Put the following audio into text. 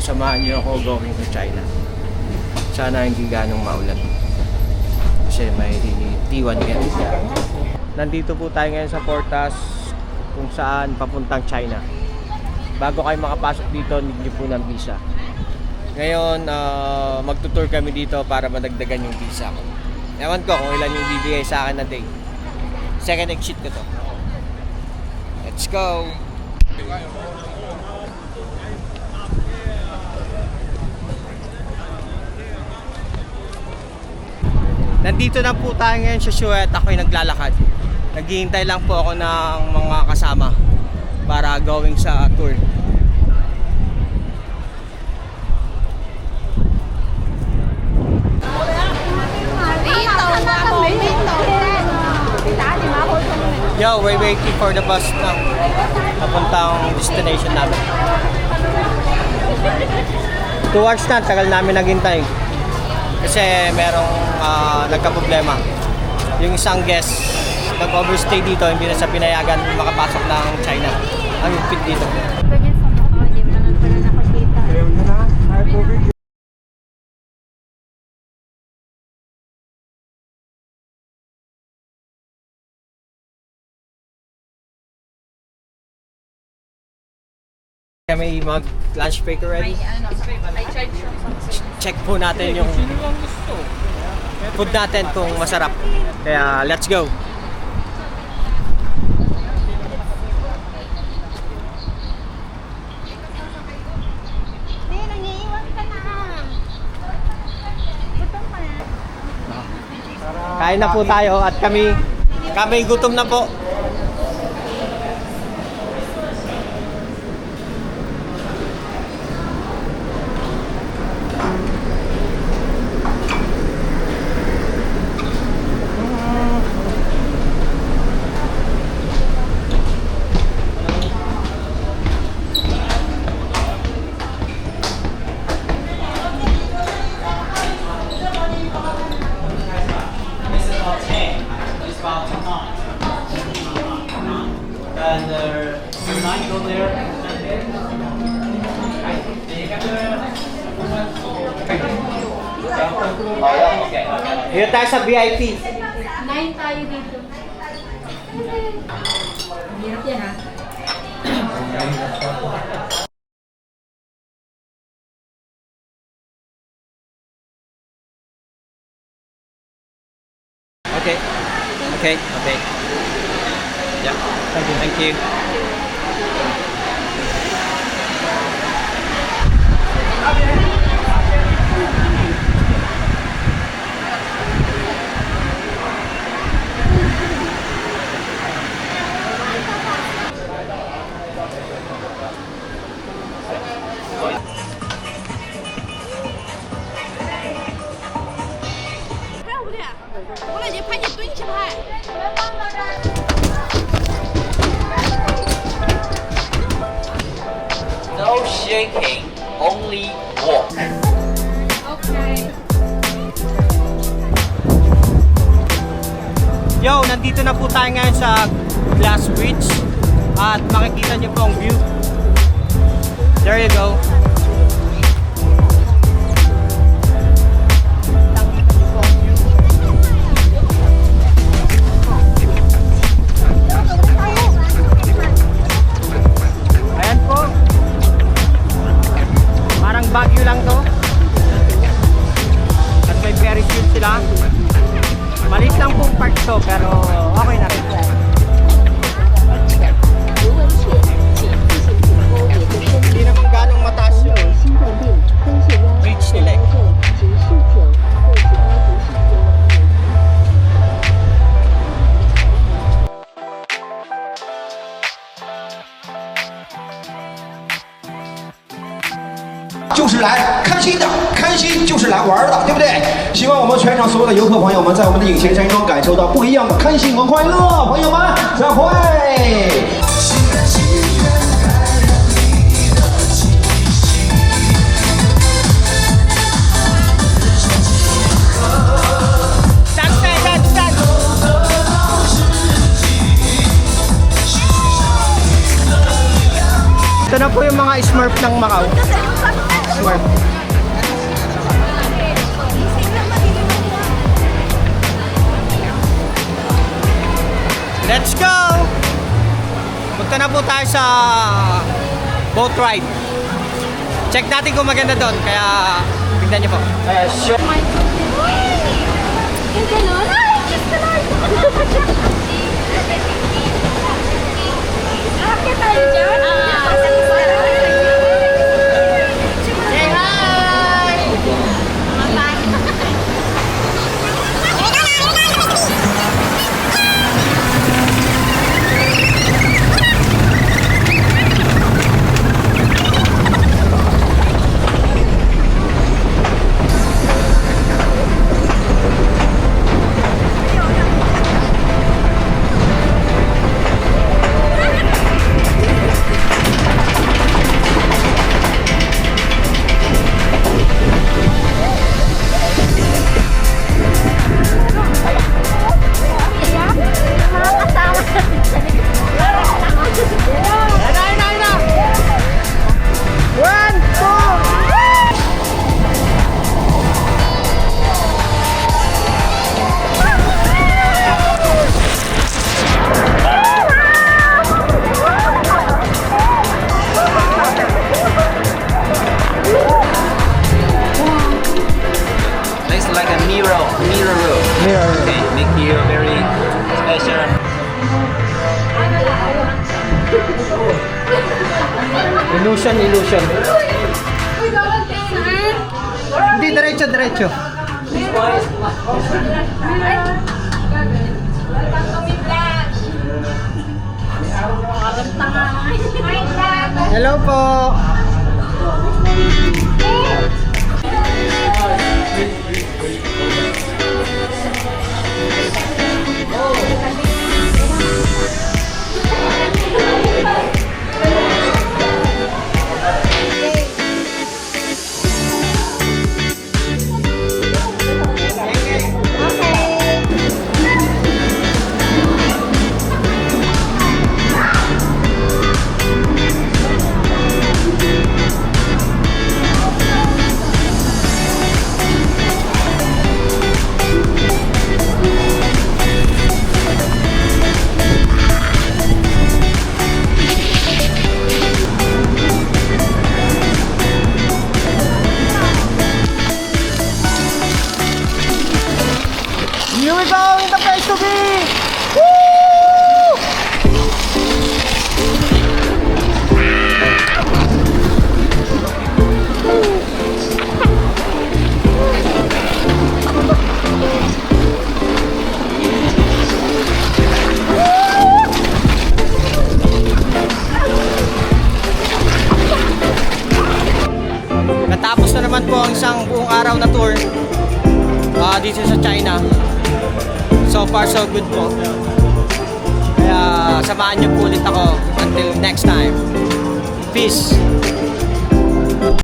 samahan niyo ako going to China. Sana hindi ganong maulan. Kasi may T1 ngayon. Nandito po tayo ngayon sa Portas kung saan papuntang China. Bago kayo makapasok dito, need niyo po ng visa. Ngayon, uh, magtutour kami dito para madagdagan yung visa ko. Ewan ko kung ilan yung bibigay sa akin na day. Second exit ko to. Let's go! Nandito na po tayo ngayon sa show at ako'y naglalakad. Naghihintay lang po ako ng mga kasama para going sa tour. Yo, we're waiting for the bus na papuntang destination namin. Two hours na, tagal namin naghintay. Kasi merong ah, nagka-problema. Yung isang guest nag-overstay dito, hindi na sa pinayagan makapasok ng China. Ang fit dito. Kami mag lunch break already. ano, I charge yung Check po natin yung food natin kung masarap. Kaya let's go. Kain na po tayo at kami kami gutom na po. Dito tayo sa VIP. Nine tayo dito. Hirap yan ha. Okay. Okay. Okay. Yeah. Thank you. Thank you. Tá Abre shaking, only walk. Okay. Yo, nandito na po tayo ngayon sa Glass Bridge at makikita niyo po ang view. There you go. 就是来开心的，开心就是来玩的，对不对？希望我们全场所有的游客朋友们，在我们的影前山庄感受到不一样的开心和快乐。朋友们，再会。Stand, stand, stand, stand. Ito na po yung mga Smurf ng Macau. Swerve. Let's go! Punta na po tayo sa boat ride. Check natin kung maganda doon, kaya tignan niyo po. Uh, sure. Gano'n? Ay! Akit tayo dyan? Illusion, illusion. Hindi, diretso, diretso. Hello po. Natapos na naman po ang isang buong araw na tour ah, dito sa China. So far so good po. Kaya samahan niyo po ulit ako until next time. Peace!